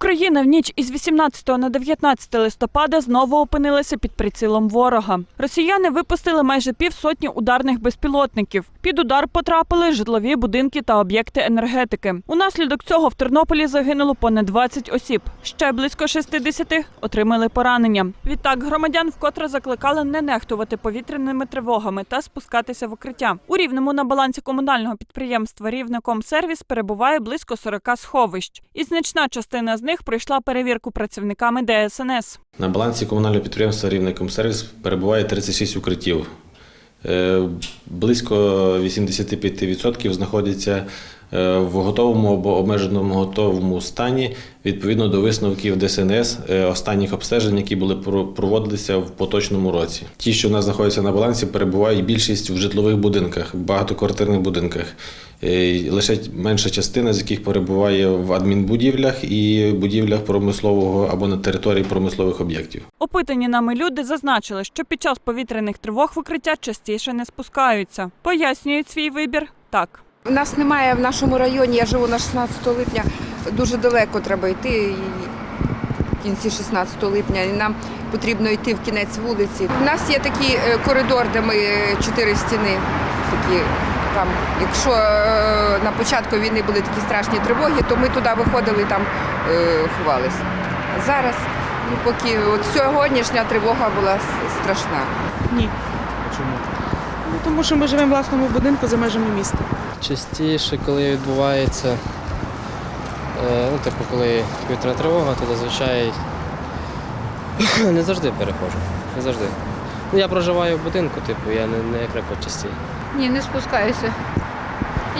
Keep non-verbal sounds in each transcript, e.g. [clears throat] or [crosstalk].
Україна в ніч із 18 на 19 листопада знову опинилася під прицілом ворога. Росіяни випустили майже півсотні ударних безпілотників. Під удар потрапили житлові будинки та об'єкти енергетики. Унаслідок цього в Тернополі загинуло понад 20 осіб. Ще близько 60 отримали поранення. Відтак громадян вкотре закликали не нехтувати повітряними тривогами та спускатися в укриття. У рівному на балансі комунального підприємства Рівнекомсервіс перебуває близько 40 сховищ, і значна частина з них пройшла перевірку працівниками ДСНС. На балансі комунального підприємства «Рівнекомсервіс» перебуває 36 укриттів. Е, Близько 85% знаходяться в готовому або обмеженому готовому стані відповідно до висновків ДСНС е, останніх обстежень, які були про- проводилися в поточному році. Ті, що в нас знаходяться на балансі, перебувають більшість в житлових будинках, багатоквартирних будинках. Е, Лише менша частина з яких перебуває в адмінбудівлях і будівлях промислового або на території промислових об'єктів. Опитані нами люди зазначили, що під час повітряних тривог в укриття частіше не спускаються. Пояснюють свій вибір так. У нас немає в нашому районі, я живу на 16 липня, дуже далеко треба йти. і В кінці 16 липня і нам потрібно йти в кінець вулиці. У нас є такий е, коридор, де ми е, чотири стіни. Такі там, якщо е, на початку війни були такі страшні тривоги, то ми туди виходили там е, ховалися. А зараз, ну поки от сьогоднішня тривога була страшна. Ні. Чому? Ну, тому що ми живемо в власному будинку за межами міста. Частіше, коли відбувається, е, ну, типу, коли повітряна тривога, то зазвичай [clears throat] не завжди переходжу. Не завжди. Ну, я проживаю в будинку, типу, я не, не як рекорд часті. Ні, не спускаюся.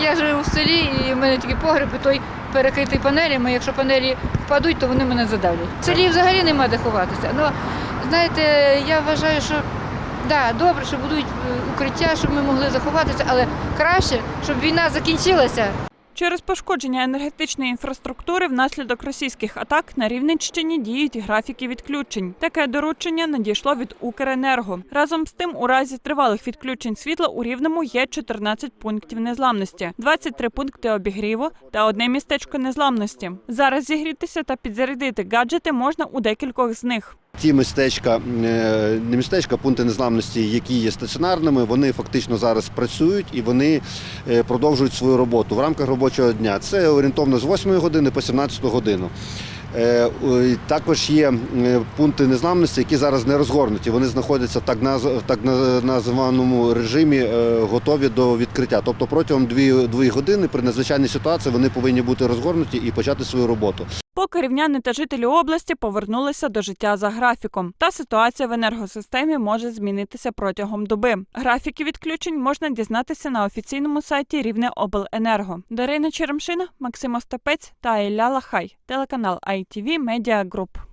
Я живу в селі і в мене тільки погреб, і той перекритий панелями. Якщо панелі впадуть, то вони мене задавлять. В селі взагалі нема де ховатися. Ну, знаєте, я вважаю, що да, добре, що будуть е, укриття, щоб ми могли заховатися, але краще, щоб війна закінчилася. Через пошкодження енергетичної інфраструктури внаслідок російських атак на Рівненщині діють графіки відключень. Таке доручення надійшло від Укренерго. Разом з тим, у разі тривалих відключень світла у Рівному є 14 пунктів незламності, 23 пункти обігріву та одне містечко незламності. Зараз зігрітися та підзарядити гаджети можна у декількох з них. Ті містечка, е, не містечка, пункти незламності, які є стаціонарними, вони фактично зараз працюють і вони е, продовжують свою роботу в рамках робочого дня. Це орієнтовно з 8 години по 17 годину. Е, Також є пункти незламності, які зараз не розгорнуті. Вони знаходяться в так наз- так на- названому режимі, готові до відкриття. Тобто протягом 2 години при надзвичайній ситуації вони повинні бути розгорнуті і почати свою роботу. Поки рівняни та жителі області повернулися до життя за графіком. Та ситуація в енергосистемі може змінитися протягом доби. Графіки відключень можна дізнатися на офіційному сайті Рівне Обленерго. Дарина Черемшина, Максим Остапець та Ілля Лахай. Телеканал ITV Media Group.